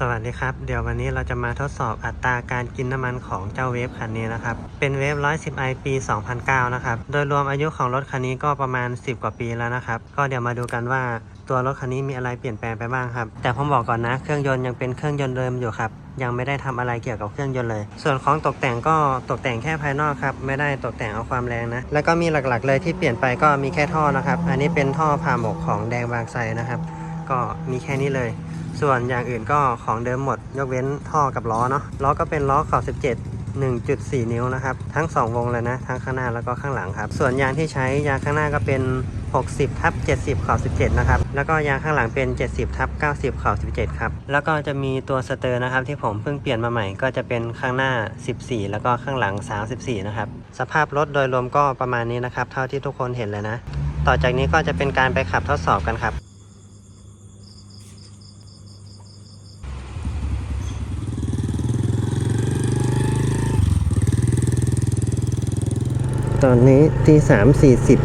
สวัสดีครับ เดี๋ยววันนี้เราจะมาทดสอบอัตราการกินน้ำมันของเจ้าเวฟคันนี้นะครับ เป็นเวฟ 110i ปี 2009 นะครับ โดยรวมอายุของรถคันนี้ก็ประมาณ 10 กว่าปีแล้วนะครับ ก็เดี๋ยวมาดูกันว่าตัวรถคันนี้มีอะไรเปลี่ยนแปลงไปบ้างครับ แต่ผมบอกก่อนนะ เครื่องยนต์ยังเป็นเครื่องยนต์เดิมอยู่ครับ ยังไม่ได้ทำอะไรเกี่ยวกับเครื่องยนต์เลย ส่วนของตกแต่งก็ตกแต่งแค่ภายนอกครับ ไม่ได้ตกแต่งเอาความแรงนะ แล้วก็มีหลักๆเลยที่เปลี่ยนไปก็มีแค่ท่อนะครับ อันนี้เป็นท่อผ่าหมกของแดงบางไทรนะครับ ก็มีแค่นี้เลย ส่วนอย่างอื่นก็ของเดิมหมด ยกเว้นท่อกับล้อเนาะล้อก็เป็นล้อขอบ17 1.4 นิ้วนะครับ ทั้ง 2 วงเลยนะ ทั้งข้างหน้าแล้วก็ข้างหลังครับ ส่วนยางที่ใช้ยางข้างหน้าก็เป็น 60ทับ70ขอบ17 นะครับ แล้วก็ยางข้างหลังเป็น 70ทับ90ขอบ17 ครับ แล้วก็จะมีตัวสเตอร์นะครับ ที่ผมเพิ่งเปลี่ยนมาใหม่ก็จะเป็นข้างหน้า 14 แล้วก็ข้างหลัง 34 นะครับ สภาพรถโดยรวมก็ประมาณนี้นะครับ เท่าที่ทุกคนเห็นเลยนะ ต่อจากนี้ก็จะเป็นการไปขับทดสอบกันครับ ตอนนี้ที่สามสี่สิบ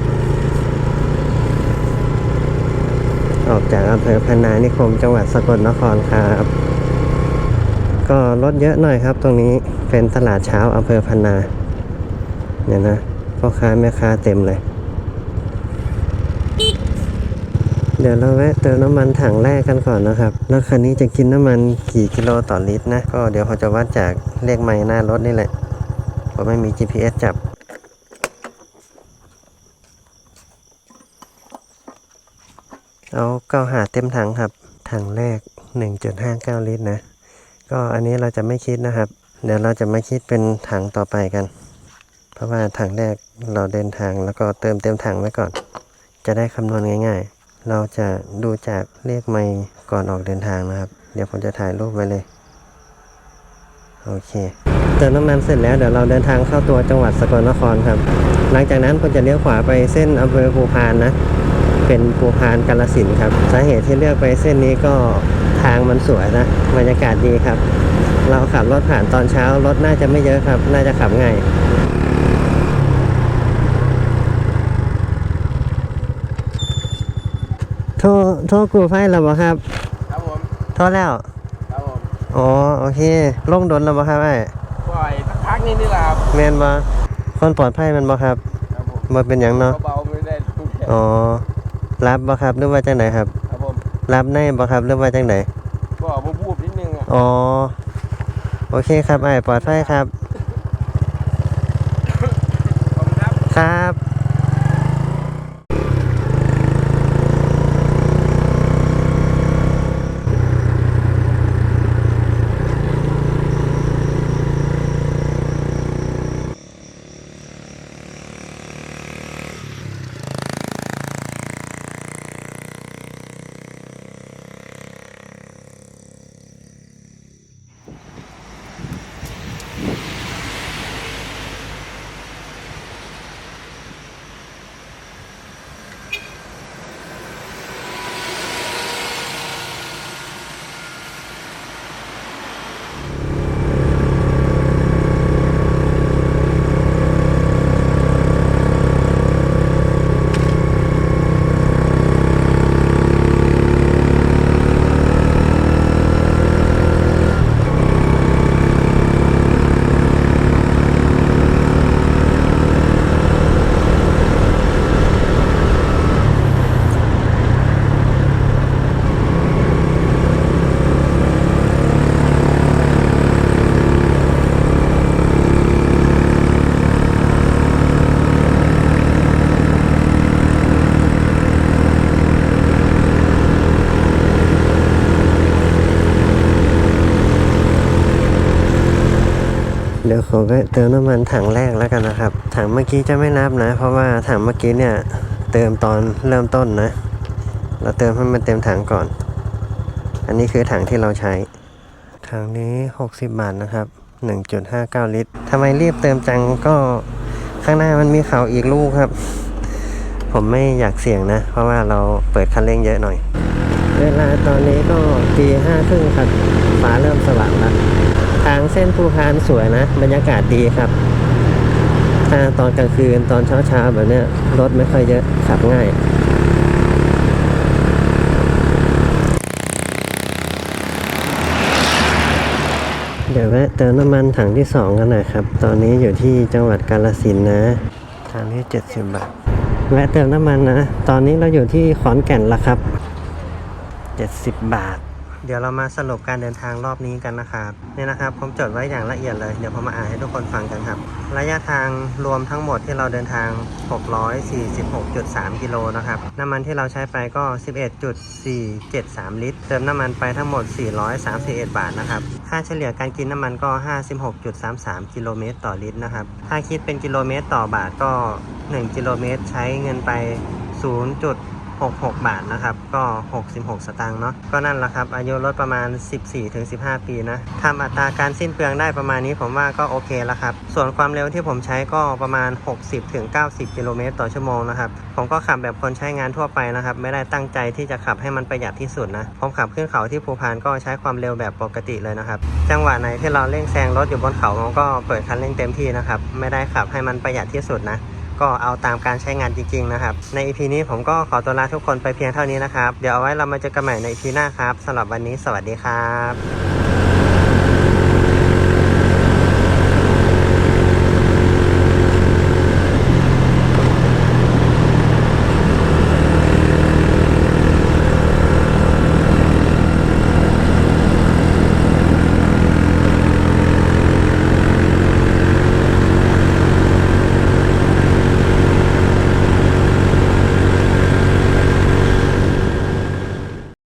ออกจากอำเภอพนานิคมจังหวัดสกลนครครับ ก็รถเยอะหน่อยครับ ตรงนี้เป็นตลาดเช้าอำเภอพนาเนี่ยนะพ่อค้าแม่ค้าเต็มเลย เดี๋ยวเราแวะเติมน้ำมันถังแรกกันก่อนนะครับรถคันนี้จะกินน้ำมันกี่กิโลต่อลิตรนะ ก็เดี๋ยวเขาจะวัดจากเลขไมล์หน้ารถนี่แหละเพราะไม่มี GPS จับ เอาเก้าหาเต็มถังครับ ถังแรก 1.59 ลิตรนะ ก็อันนี้เราจะไม่คิดนะครับ เดี๋ยวเราจะมาคิดเป็นถังต่อไปกัน เพราะว่าถังแรกเราเดินทางแล้วก็เติมเต็มถังไว้ก่อน จะได้คำนวณง่าย ๆ เราจะดูจากเลขไม่ก่อนออกเดินทางนะครับ เดี๋ยวผมจะถ่ายรูปไว้เลย โอเค เติมน้ำมันเสร็จแล้วเดี๋ยวเราเดินทางเข้าตัวจังหวัดสกลนครครับ หลังจากนั้นผมจะเลี้ยวขวาไปเส้นอำเภอภูพานนะ เป็นภูพานกาลสินธุ์ครับ สาเหตุที่เลือกไปเส้นนี้ก็ทางมันสวยนะบรรยากาศดีครับ เราขับรถผ่านตอนเช้ารถน่าจะไม่เยอะครับ น่าจะขับง่ายโทรโทรกูไฟแล้วบ่ครับ ครับผมโทรแล้ว ครับผม อ๋อ โอเค ลงดนแล้วบ่ครับไอ้ปล่อยสักพักนี้นี่แหละครับแมนบ่คนปลอดภัยแมันบ่ครับ ครับผมบ่เป็นหยังเนาะ เบาๆไม่ได้ทุกแขนอ๋อ รับบ่ครับหรือว่าจังไหนครับ ครับผมรับในบ่ครับหรือว่าจังไหนก็บูบๆนิดนึงอะอ๋อโอเคครับไอ้ปลอดภัยครับ ขอบคุณครับ ครับ เดี๋ยวขอแวะเติมน้ำมันถังแรกแล้วกันนะครับ ถังเมื่อกี้จะไม่นับนะ เพราะว่าถังเมื่อกี้เนี่ยเติมตอนเริ่มต้นนะ เราเติมให้มันเต็มถังก่อน อันนี้คือถังที่เราใช้ ถังนี้ 60 บาทนะครับ 1.59 ลิตรทำไมรีบเติมจังก็ข้างหน้ามันมีเขาอีกลูกครับ ผมไม่อยากเสี่ยงนะ เพราะว่าเราเปิดคันเร่งเยอะหน่อย เวลาตอนนี้ก็ตีห้าครึ่งครับฟ้าเริ่มสว่างแล้ว ทางเส้นภูพานสวยนะ บรรยากาศดีครับ ถ้าตอนกลางคืนตอนเช้าเช้าๆแบบเนี้ยรถไม่ค่อยเยอะขับง่ายเดี๋ยวแวะเติมน้ำมันถังที่ 2 กันหน่อยครับ ตอนนี้อยู่ที่จังหวัดกาลสินธุ์นะถังที่ 70 บาท แวะเติมน้ำมันนะ ตอนนี้เราอยู่ที่ขอนแก่นแล้วครับ 70 บาท เดี๋ยวเรามาสรุปการเดินทางรอบนี้กันนะครับเนี่ยนะครับผมจดไว้อย่างละเอียดเลย เดี๋ยวผมมาอ่านให้ทุกคนฟังกันครับ ระยะทางรวมทั้งหมดที่เราเดินทาง 646.3 กิโลนะครับน้ำมันที่เราใช้ไปก็ 11.473 ลิตร เติมน้ำมันไปทั้งหมด 431 บาทนะครับค่าเฉลี่ยการกินน้ำมันก็ 56.33 กิโลเมตรต่อลิตรนะครับถ้าคิดเป็นกิโลเมตรต่อบาทก็ 1 กิโลเมตรใช้เงินไป 0. 66 บาทนะครับ ก็ 66 สตางค์เนาะ ก็นั่นแหละครับ อายุรถประมาณ 14-15 ปีนะทำอัตราการสิ้นเปลืองได้ประมาณนี้ผมว่าก็โอเคแล้วครับ ส่วนความเร็วที่ผมใช้ก็ประมาณ 60-90 กิโลเมตรต่อชั่วโมงนะครับ ผมก็ขับแบบคนใช้งานทั่วไปนะครับ ไม่ได้ตั้งใจที่จะขับให้มันประหยัดที่สุดนะ ผมขับขึ้นเขาที่ภูพานก็ใช้ความเร็วแบบปกติเลยนะครับ จังหวะไหนที่เราเร่งแซงรถอยู่บนเขาผมก็เปิดคันเร่งเต็มที่นะครับ ไม่ได้ขับให้มันประหยัดที่สุดนะ ก็เอาตามการใช้งานจริงๆนะครับ ใน EP นี้ผมก็ขอตัวลาทุกคนไปเพียงเท่านี้นะครับ เดี๋ยวเอาไว้เรามาเจอกันใหม่ใน EP หน้าครับสำหรับวันนี้สวัสดีครับ